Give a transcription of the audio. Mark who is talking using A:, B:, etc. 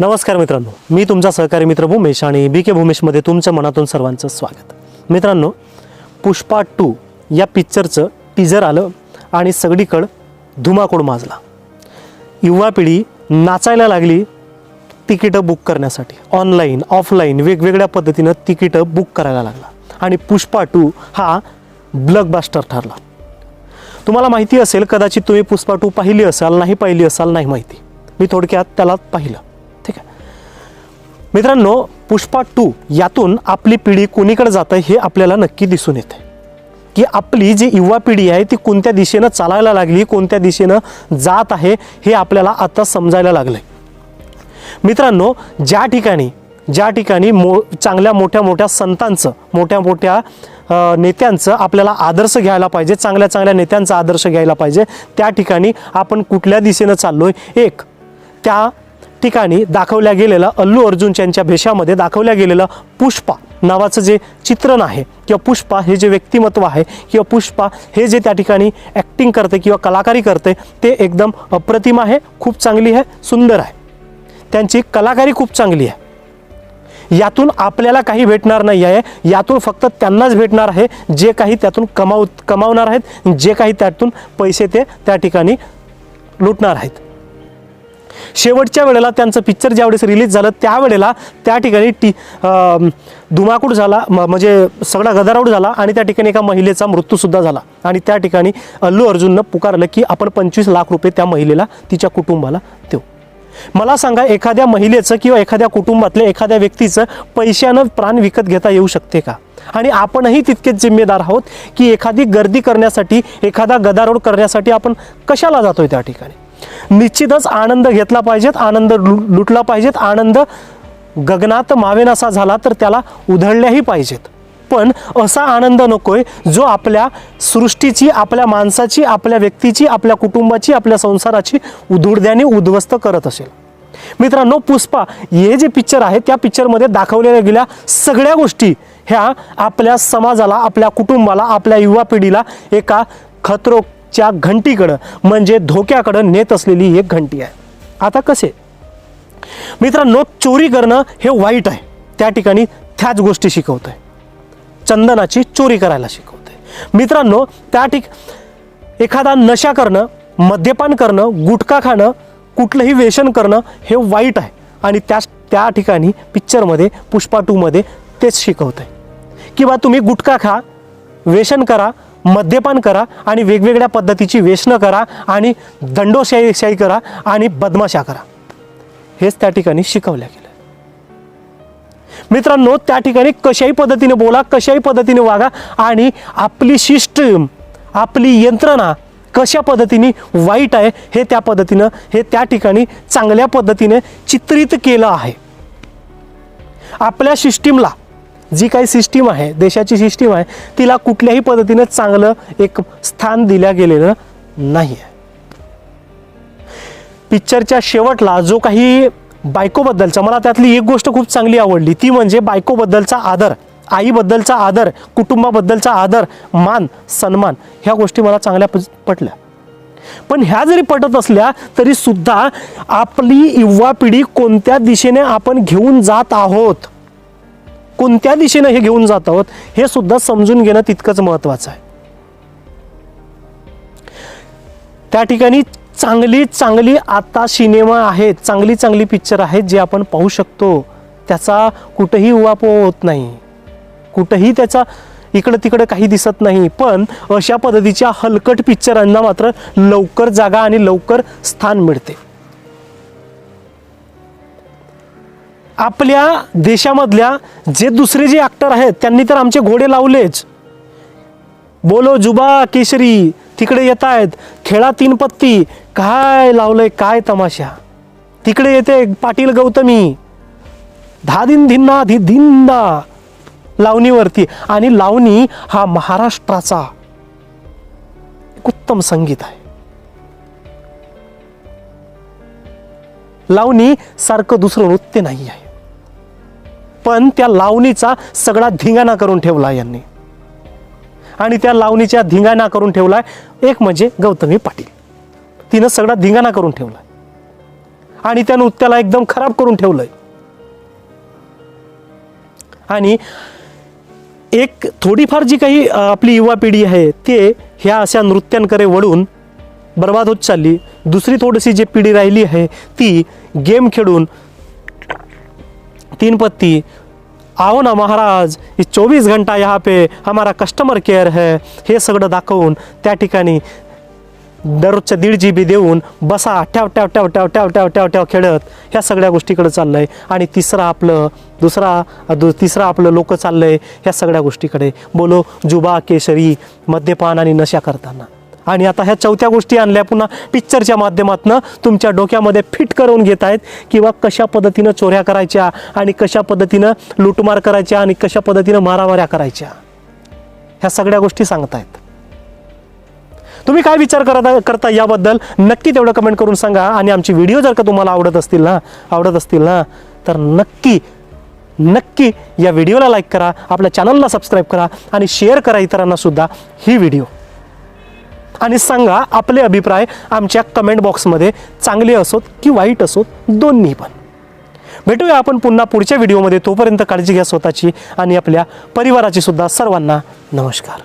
A: नमस्कार मित्रांनो मी तुमचा सहकारी मित्र भूमेश आणि बी के भूमेशमध्ये तुमच्या मनातून सर्वांचं स्वागत. मित्रांनो पुष्पा टू या पिक्चरचं टीजर आलं आणि सगळीकडं धुमाकूळ माजला. युवा पिढी नाचायला लागली तिकीटं बुक करण्यासाठी. ऑनलाईन ऑफलाईन वेगवेगळ्या पद्धतीनं तिकीटं बुक करायला लागला. आणि पुष्पा टू हा ब्लकबास्टर ठरला. तुम्हाला माहिती असेल कदाचित तुम्ही पुष्पा टू पाहिली असाल नाही पाहिली असाल नाही माहिती. मी थोडक्यात त्याला पाहिलं. मित्रांनो पुष्पा टू यातून आपली पिढी कोणीकडे जातं हे आपल्याला नक्की दिसून येते. की आपली जी युवा पिढी आहे ती कोणत्या दिशेनं चालायला लागली कोणत्या दिशेनं जात आहे हे आपल्याला आता समजायला लागलंय. मित्रांनो ज्या ठिकाणी ज्या ठिकाणी मो चांगल्या मोठ्या मोठ्या संतांचं मोठ्या मोठ्या नेत्यांचं आपल्याला आदर्श घ्यायला पाहिजे चांगल्या चांगल्या नेत्यांचा आदर्श घ्यायला पाहिजे त्या ठिकाणी आपण कुठल्या दिशेनं चाललो आहे एक त्या ठिकाणी दाखवल्या गेलेलं अल्लू अर्जुन यांच्या भेषामध्ये दाखवल्या गेलेलं पुष्पा नावाचं जे चित्रण आहे किंवा पुष्पा हे जे व्यक्तिमत्व आहे किंवा पुष्पा हे जे त्या ठिकाणी ॲक्टिंग करते किंवा कलाकारी करते ते एकदम अप्रतिम आहे खूप चांगली आहे सुंदर आहे. त्यांची कलाकारी खूप चांगली आहे. यातून आपल्याला काही भेटणार नाही आहे यातून फक्त त्यांनाच भेटणार आहे जे काही त्यातून कमाव कमावणार आहेत जे काही त्यातून पैसे ते त्या ठिकाणी लुटणार आहेत. शेवटच्या वेळेला त्यांचं पिक्चर ज्यावेळेस रिलीज झालं त्यावेळेला त्या ठिकाणी टी धुमाकूड झाला म्हणजे सगळा गदारोड झाला आणि त्या ठिकाणी एका महिलेचा मृत्यूसुद्धा झाला. आणि त्या ठिकाणी अल्लू अर्जुननं पुकारलं की आपण पंचवीस लाख रुपये त्या महिलेला तिच्या कुटुंबाला देऊ. मला सांगा एखाद्या महिलेचं किंवा एखाद्या कुटुंबातल्या एखाद्या व्यक्तीचं पैशानं प्राण विकत घेता येऊ शकते का? आणि आपणही तितकेच जिम्मेदार आहोत की एखादी गर्दी करण्यासाठी एखादा गदारोड करण्यासाठी आपण कशाला जातोय त्या ठिकाणी? निश्चितच आनंद घेतला पाहिजेत आनंद लुटला पाहिजेत आनंद गगनात मावेनासा झाला तर त्याला उधळल्याही पाहिजेत. पण असा आनंद नकोय जो आपल्या सृष्टीची आपल्या माणसाची आपल्या व्यक्तीची आपल्या कुटुंबाची आपल्या संसाराची उधुडद्याने उद्ध्वस्त करत असेल. मित्रांनो पुष्पा हे जे पिक्चर आहे त्या पिक्चरमध्ये दाखवलेल्या गेल्या सगळ्या गोष्टी ह्या आपल्या समाजाला आपल्या कुटुंबाला आपल्या युवा पिढीला एका च्या घंटीकडं म्हणजे धोक्याकडं नेत असलेली एक घंटी आहे. आता कसे? मित्रांनो चोरी करणं हे वाईट आहे. त्या ठिकाणी त्याच गोष्टी शिकवत आहे चंदनाची चोरी करायला शिकवते मित्रांनो त्या ठिक एखादा नशा करणं मद्यपान करणं गुटखा खाणं कुठलंही व्यसन करणं हे वाईट आहे. आणि त्या त्या ठिकाणी पिक्चरमध्ये पुष्पा टूमध्ये तेच शिकवत आहे किंवा तुम्ही गुटखा खा व्यसन करा मद्यपान करा आणि वेगवेगळ्या पद्धतीची व्यसनं करा आणि दंडोशाही करा आणि बदमाशा करा. हेच त्या ठिकाणी शिकवल्या गेलं. मित्रांनो त्या ठिकाणी कशाही पद्धतीने बोला कशाही पद्धतीने वागा आणि आपली सिस्टम आपली यंत्रणा कशा पद्धतीने वाईट आहे हे त्या पद्धतीनं हे त्या ठिकाणी चांगल्या पद्धतीने चित्रित केलं आहे. आपल्या सिस्टीमला जी काही सिस्टीम आहे देशाची सिस्टीम आहे तिला कुठल्याही पद्धतीने चांगलं एक स्थान दिल्या गेलेलं नाही आहे पिक्चरच्या शेवटला जो काही बायकोबद्दलचा मला त्यातली एक गोष्ट खूप चांगली आवडली ती म्हणजे बायकोबद्दलचा आदर आईबद्दलचा आदर कुटुंबाबद्दलचा आदर मान सन्मान ह्या गोष्टी मला चांगल्या प- पटल्या. पण ह्या जरी पटत असल्या तरी सुद्धा आपली युवा पिढी कोणत्या दिशेने आपण घेऊन जात आहोत? कोणत्या दिशेनं हे घेऊन जात आहोत हे सुद्धा समजून घेणं तितकंच महत्वाचं आहे. त्या ठिकाणी चांगली चांगली आता सिनेमा आहेत चांगली चांगली पिक्चर आहेत जे आपण पाहू शकतो. त्याचा कुठंही उहापोह होत नाही. कुठंही त्याचा इकडं तिकडं काही दिसत नाही. पण अशा पद्धतीच्या हलकट पिक्चरांना मात्र लवकर जागा आणि लवकर स्थान मिळते. आपल्या देशामधल्या जे दुसरे जे ॲक्टर आहेत त्यांनी तर आमचे घोडे लावलेच. बोलो जुबा केशरी तिकडे येत आहेत खेळा तीन पत्ती. काय लावलंय काय तमाशा? तिकडे येते पाटील गौतमी. धा दिन धिन्ना धी धिंदा लावणीवरती. आणि लावणी हा महाराष्ट्राचा एक उत्तम संगीत आहे. लावणी सारखं दुसरं नृत्य नाही आहे पण त्या लावणीचा सगळा धिंगाणा करून ठेवला यांनी. आणि त्या लावणीच्या धिंगाणा करून ठेवला एक म्हणजे गौतमी पाटील. तिनं सगळा धिंगाणा करून ठेवला आणि त्या नृत्याला एकदम खराब करून ठेवलंय. आणि एक थोडीफार जी काही आपली युवा पिढी आहे ते ह्या अशा नृत्यांकडे वळून बर्बाद होत चालली. दुसरी थोडीशी जी पिढी राहिली आहे ती गेम खेळून तीन पत्ती। आओ ना महाराज ही चोवीस घंटा यहाँ पे हमारा कस्टमर केअर है। हे सगळं दाखवून त्या ठिकाणी दररोजच्या दीड जी बी देऊन बसा ठेव ठेव ठेव ठेव ठेव ठेव ठेव ठेव खेळत ह्या सगळ्या गोष्टीकडे चाललंय. आणि तिसरा आपलं दुसरा दु तिसरा आपलं लोक चाललंय ह्या सगळ्या गोष्टीकडे. बोलो जुबा केशरी मद्यपान आणि नशा करताना. आणि आता ह्या चौथ्या गोष्टी आणल्या. पुन्हा पिक्चरच्या माध्यमातून तुमच्या डोक्यामध्ये फिट करून घेत आहेत किंवा कशा पद्धतीनं चोऱ्या करायच्या आणि कशा पद्धतीनं लुटमार करायच्या आणि कशा पद्धतीनं मारामाऱ्या करायच्या. ह्या सगळ्या गोष्टी सांगतायत. तुम्ही काय विचार करत करता याबद्दल नक्की तेवढं कमेंट करून सांगा. आणि आमची व्हिडिओ जर का तुम्हाला आवडत असतील ना आवडत असतील ना तर नक्की नक्की या व्हिडिओला लाईक करा. आपल्या चॅनलला सबस्क्राईब करा आणि शेअर करा इतरांना सुद्धा ही व्हिडिओ आणि सांगा आपले अभिप्राय आमच्या कमेंट बॉक्समध्ये चांगले असोत की वाईट असोत दोन्ही पण. भेटूया आपण पुन्हा पुढच्या व्हिडिओमध्ये तोपर्यंत काळजी घ्या स्वतःची आणि आपल्या परिवाराची सुद्धा सर्वांना नमस्कार.